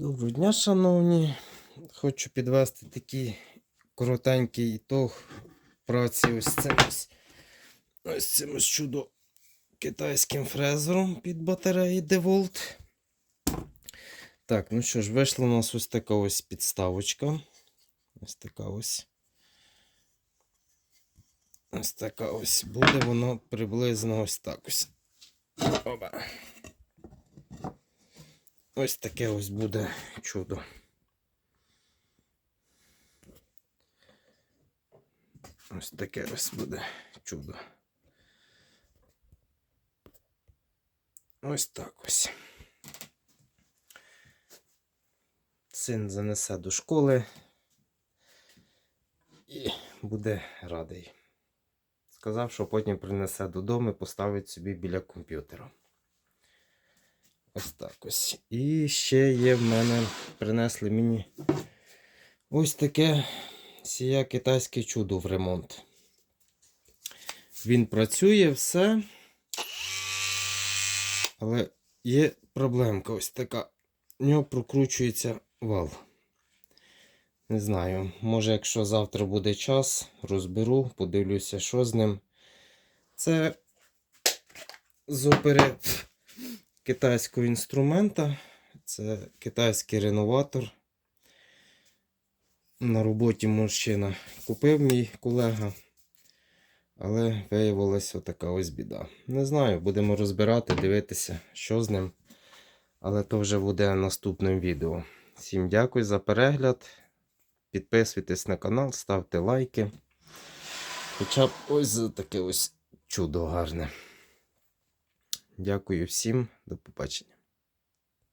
Доброго дня, шановні. Хочу підвести такий коротенький ітог праці ось цим ось, ось цим ось чудо китайським фрезером під батареї DeWalt. Так, ну що ж, вийшла у нас ось така ось підставочка. Ось така ось. Ось така ось буде воно приблизно ось так ось. Оба. Ось таке ось буде чудо. Ось таке ось буде чудо. Ось так ось. Син занесе до школи і буде радий. Сказав, що потім принесе додому і поставить собі біля комп'ютера. Ось так ось. І ще є в мене, принесли мені ось таке сія китайське чудо в ремонт. Він працює, все. Але є проблемка ось така. В нього прокручується вал. Не знаю, може, якщо завтра буде час, розберу, подивлюся, що з ним. Це з опери китайського інструмента. Це китайський реноватор. На роботі мужчина купив мій колега. Але виявилася отака ось біда. Не знаю, будемо розбирати, дивитися, що з ним. Але то вже буде наступним відео. Всім дякую за перегляд. Підписуйтесь на канал, ставте лайки. Хоча б ось таке ось чудо гарне. Дякую всім, до побачення.